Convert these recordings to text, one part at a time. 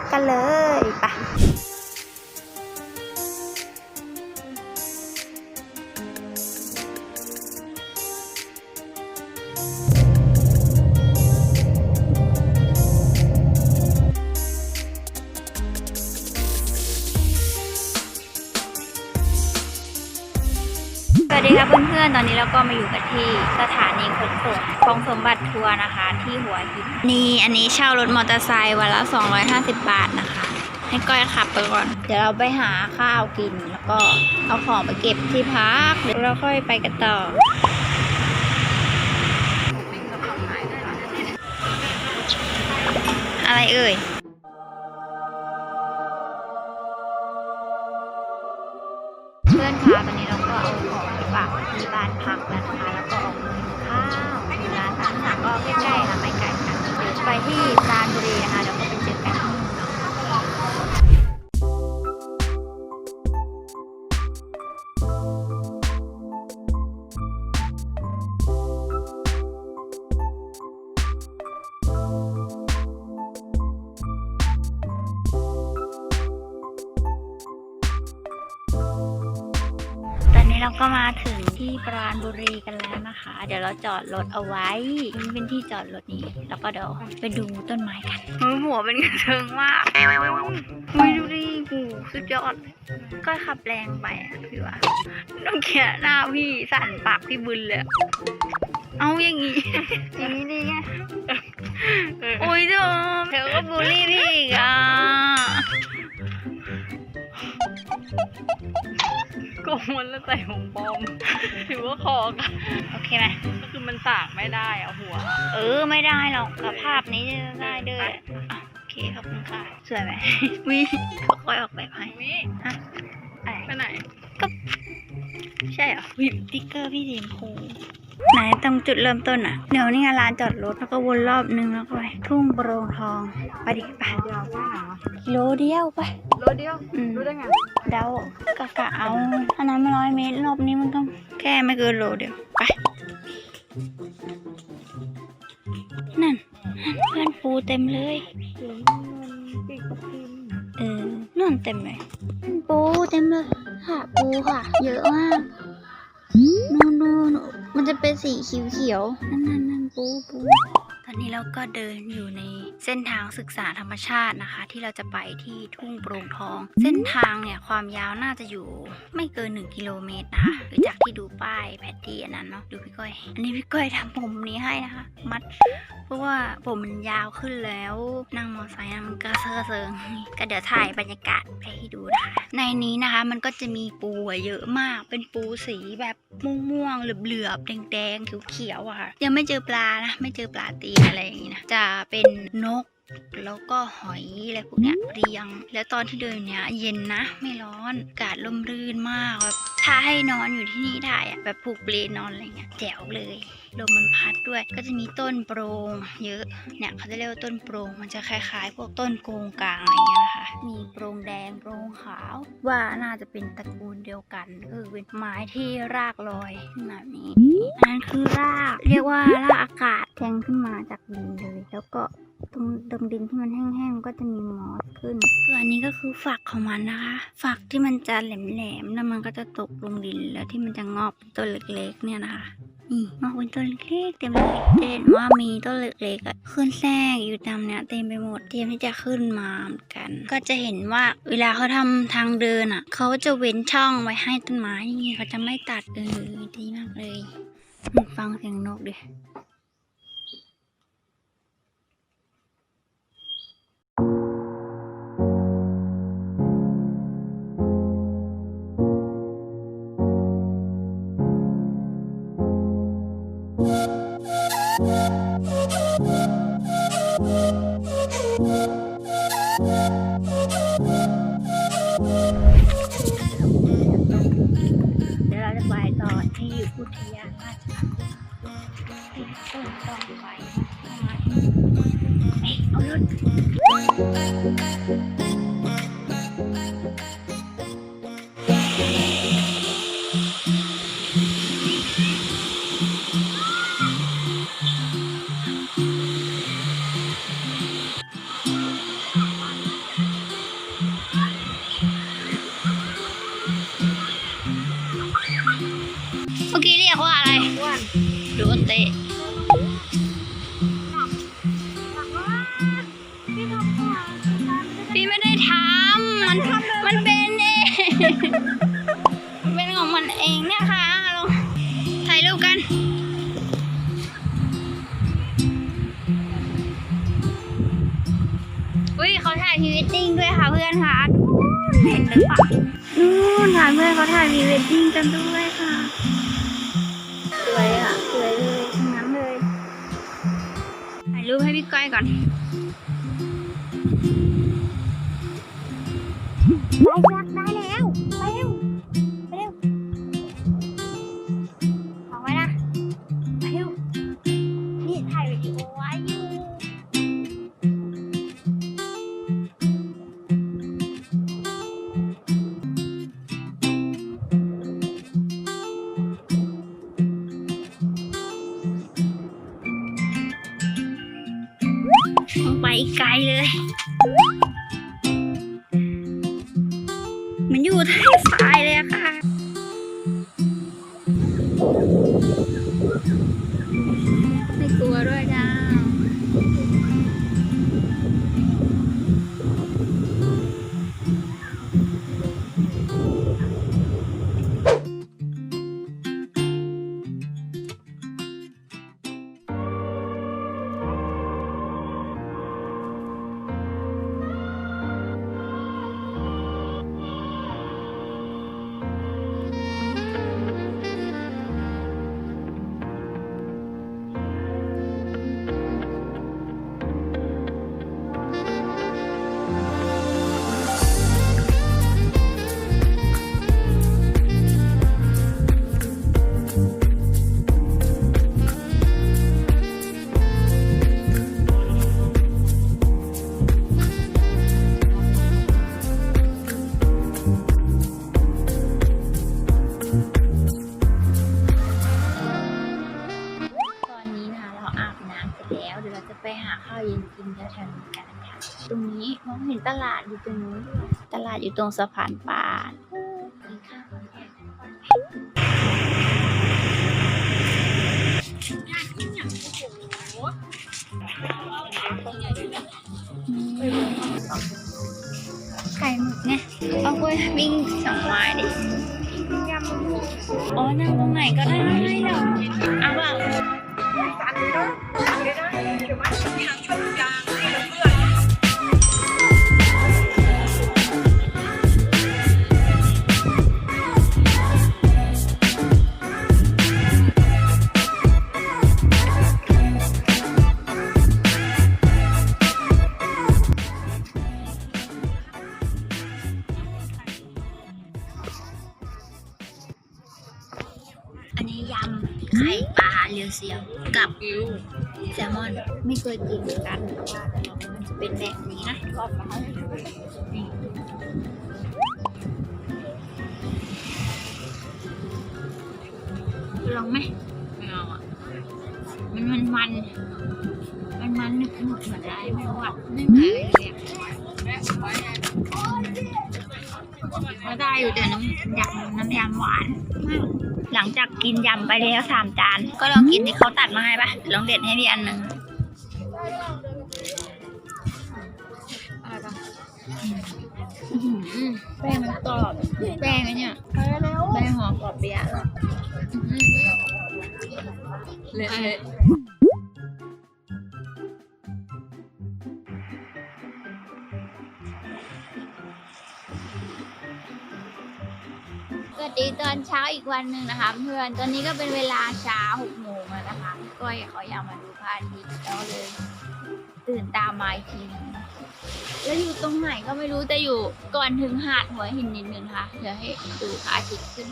ถกันเลย ตอนนี้เราก็มาอยู่กันที่สถานีขนส่งของสมบัติทัวร์นะคะ ที่หัวหินนี่อันนี้เช่ารถมอเตอร์ไซค์วันละ 250 บาทนะคะให้ก้อยขับไปก่อน เดี๋ยวเราไปหาข้าวกินแล้วก็เอาของไปเก็บที่พักเดี๋ยวเราค่อยไปกันต่ออะไรเอ่ยากที่บ้านพักนะคะ ก็มาถึงที่ปราณบุรีกันแล้วนะคะ เดี๋ยวเราจอดรถเอาไว้นี่เป็นที่จอดรถนี้ แล้วก็เดี๋ยวไปดูต้นไม้กันหัวเป็นกระเทิงมากอุ้ยดูดิหูสุดยอดก็ขับแรงไปอะพี่ว่าต้องเขียนหน้าพี่สั่นปากพี่บึนเลยอะเอาอย่างงี้อย่างนี้ดีไงโอ้ยเธอเธอก็บูลลี่พี่อีกอะโกงมันแล้วใส่ผมปลอม ถือว่าคอกันโอเคไหมก็คือมันสากไม่ได้อะหัว เออไม่ได้หรอกกับภาพนี้จะได้เด้ออะโอเคขอบคุณค่ะสวยไหม วิค่อยๆออกแบบให้มิฮะอะไรไปไหน ใช่เหรอวิติ๊กเกอร์พี่สีชมพูไหนตรงจุดเริ่มต้นอะ เดี๋ยวนี่ไงลานจอดรถแล้วก็วนรอบนึงแล้วก็ไปทุ่งโปร่งทอง ไปดิไปเดียวแค่ไหนวะกิโลเดียวไป รถเดียวอืม รู้ได้ไงเดากะกะเอาอันนั้นมาร้อยเมตรรอบนี้มันก็แค่ไม่เกินโลเดียวไปนั่นเพื่อนปูเต็มเลยปีกปทิมเออนั่นเต็มเลยปูเต็มเลยค่ะปูค่ะ เยอะมากนู่นนู่นมันจะเป็นสีเขียวๆนั่นนั่นนั่นปูปูตอ นนี้เราก็เดินอยู่ในเส้นทางศึกษาธรรมชาตินะคะ ที่เราจะไปที่ทุ่งโปร่งทอง เส้นทางเนี่ยความยาวน่าจะอยู่ไม่เกิน 1 กิโลเมตรนะคะหรือจากที่ดูป้ายแผนที่อันนั้นเนาะดูพี่ก้อย อันนี้พี่ก้อยทำผมนี้ให้นะคะ มัด เพราะว่าผมมันยาวขึ้นแล้วนั่งมอไซค์นะมันก็เซอร์เซิงก็เดี๋ยวถ่ายบรรยากาศไปให้ดูนะคะในนี้นะคะมันก็จะมีปูอะเยอะมากเป็นปูสีแบบม่วงๆเหลือบๆแดงๆเขียวๆอะค่ะยังไม่เจอปลานะไม่เจอปลาตีนอะไรอย่างงี้นะจะเป็นนก แล้วก็หอยอะไรพวกเนี้ยเรียง แล้วตอนที่เดินเนี้ยเย็นนะ ไม่ร้อนอากาศลมรื่นมากแบบถ้าให้นอนอยู่ที่นี่ได้อะแบบผูกเปลนอนอะไรเงี้ยแจ๋วเลยลมมันพัดด้วย ก็จะมีต้นโปรงเยอะเนี่ยเขาจะเรียกว่าต้นโปรงมันจะคล้ายๆ พวกต้นโกงกลางอะไรเงี้ยนะคะ มีโปรงแดงโปรงขาว ว่าน่าจะเป็นตระกูลเดียวกันคือเป็นไม้ที่รากลอยขนแบบนี้อันนั้นคือรากเรียกว่ารากอากาศแทงขึ้นมาจากดินเลย แล้วก็ ตรงตรงดินที่มันแห้งๆก็จะมีมอสขึ้นส่วนอันนี้ก็คือฝักของมันนะคะ ฝักที่มันจะแหลมๆแล้วมันก็จะตกลงดินแล้วที่มันจะงอกเป็นต้นเล็กๆ เนี่ยนะคะนี่งอกเป็นต้นเล็กๆเต็มเลยเห็นว่ามีต้นเล็กๆขึ้นแทรกอยู่ตามเนี้ยเต็มไปหมดเตรียมที่จะขึ้นมาเหมือนกัน ก็จะเห็นว่าเวลาเขาทำทางเดินอะเขาจะเว้นช่องไว้ให้ต้นไม้นี่เขาจะไม่ตัดเออดีมากเลยฟังเสียงนกดิ เดี๋ยวเราจะไปต่อที่อุทยานราชพักษ์ที่ต้นต้องไป เตะพี่ไม่ได้ทำมันมันเป็นเองเป็นของมันเองเนี่ยค่ะลองถ่ายรูปกันอุ้ยเขาถ่ายพรีเวดดิ้งด้วยค่ะเพื่อนค่ะนู่นเห็นหรือเปล่านู่นค่ะเพื่อนเขาถ่ายพรีเวดดิ้งกันด้วยค่ะสวยอะ รูปให้พี่ก้อยก่อนไปยักได้แล้ว ไปเร็ว ไปเร็วออกไว้นะ ไปเร็ว นี่ถ่ายวิดีโอไว้ ข้าวเย็นกินแถวๆนี้กันค่ะตรงนี้มองเห็นตลาดอยู่ตรงนู้นด้วยตลาดอยู่ตรงสะพานปานกินข้านไข่หมึกเนี่ยเอากล้วยวิ่งสองไม้ดิอ๋อนั่งตรงไหนก็ได้เหรอเอาเปล่า อันนี้ยำ ไข่ปลาเรียวเซียวกับแซลมอนไม่เคยกินเหมือนกันว่ามันจะเป็นแบบนี้นะรอบมาลองไหมไม่เอาอะมันมันมันมันมันนึกหมดเหมือนอะไรไม่รู้อะไม่เหมือนอะไรเลย ก็ได้อยู่แต่น้ำยำน้ำยำหวานมากหลังจากกินยำไปแล้วสามจาน ก็ลองกินที่เขาตัดมาให้ปะลองเด็ดให้พี่อันหนึ่งอะไรปะอื้อหือแป้งมันกรอบแป้งไอ้เนี่ยแป้งหอมกรอบเปียะอื้อหือเละ วัสดีตอนเช้าอีกวันหนึ่งนะคะ เพื่อน ตอนนี้ก็เป็นเวลาเช้าหกโมงแล้วนะคะพี่ก้อยเขาอยากมาดูพระอาทิตย์แล้วเลย ตื่นตามมาอีกทีหนึงแล้วอยู่ตรงไหนก็ไม่รู้แต่อยู่ก่อนถึงหาดหัวหินนิดนึงค่ะ เดี๋ยวให้ดูพระอาทิตย์ขึ้น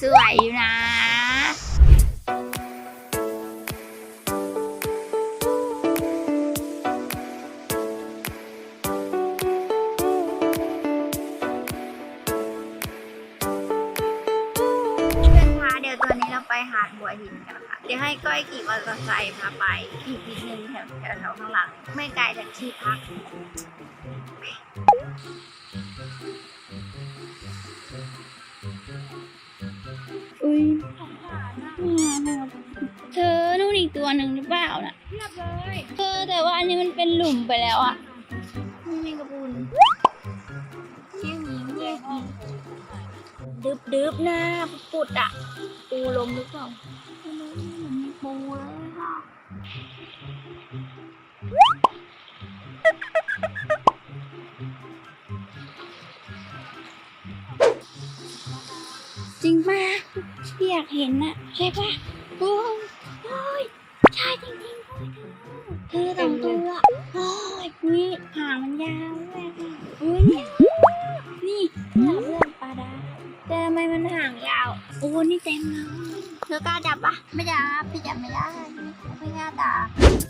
สวยอยู่นะ ดี๋ยวตอนนี้เราไปหาดหัวหินกันค่ะ เดี๋ยวให้ก้อยขี่มอเตอร์ไซค์พาไปอีกนิดนึงแถวแถวแถวข้างหลัง ไม่ไกลจากที่พักอุ้ยนี่ไงแม่อีกตัวหนึ่งหรือเปล่าน่ะเทียบเลยเออแต่ว่าอันนี้มันเป็นหลุมไปแล้วอะ ไม่มีกระปุน ดึบดึบหน้าปุดอะ ปูลมหรือเปล่าไม่รู้มีปูเลยค่ะจริงป่ะพี่อยากเห็นน่ะใช่ป่ะโอ้ยโอ้ยใช่จริงๆด้วยเธอสองตัวโอ้ยนี่หางมันยาว นี่เต็มเลยเธอกล้าจับปะไม่จับพี่จับไม่ได้ ไม่กล้าจับ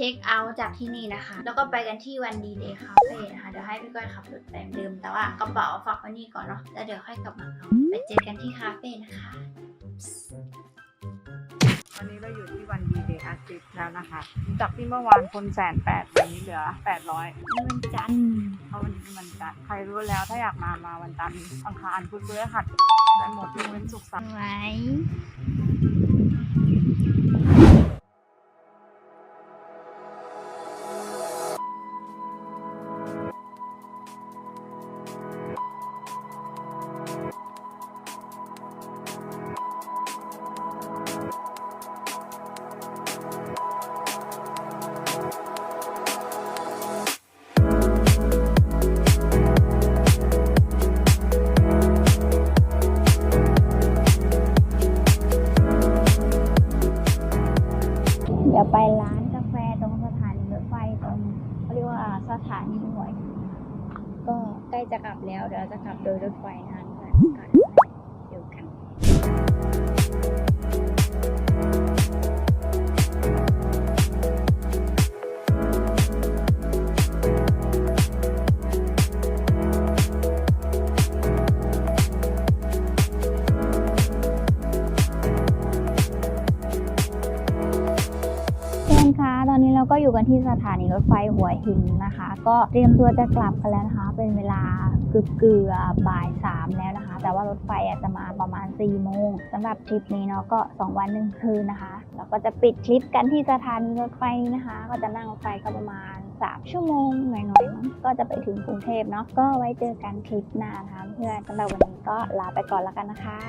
ช็คเอาท์จากที่นี่นะคะ แล้วก็ไปกันที่วันดีเดย์คาเฟ่นะคะ เดี๋ยวให้พี่ก้อยขับรถไปเดิมแต่ว่ากระเป๋าฝากไว้นี่ก่อนเนาะ แล้วเดี๋ยวค่อยกลับมาเอาไปเจอกันที่คาเฟ่นะคะ วันนี้เราอยู่ที่วันดีเดย์อาทิตย์แล้วนะคะ จากที่เมื่อวานคนแสนแปดวันนี้เหลือแปดร้อยนี่มันจันทร์เพราะวันนี้มันจันทร์ใครรู้แล้วถ้าอยากมามาวันจันทร์อังคารพุธพฤหัสได้หมดยกเว้นศุกร์เสาร์ ไว้ จะกลับแล้ว เดี๋ยวเราจะกลับโดยรถไฟนะคะ เพื่อนคะ ตอนนี้เราก็อยู่กันที่สถานีรถไฟหัวหินนะคะ ก็เตรียมตัวจะกลับกันแล้วนะคะ เป็นเวลาเกือบเกือบบ่ายสามแล้วนะคะ แต่ว่ารถไฟจะมาประมาณ4ี่โมงสำหรับทริปนี้เนาะก็ 2 วันหนึ่งคืนนะคะแล้วก็จะปิดทริปกันที่สถานีรถไฟนะคะ ก็จะนั่งรถไฟก็ประมาณ 3 ชั่วโมงหน่อยๆก็จะไปถึงกรุงเทพเนาะก็ไว้เจอกันทริปหน้านะคะเพื่อนสำหรับวันนี้ก็ลาไปก่อนแล้วกันนะคะ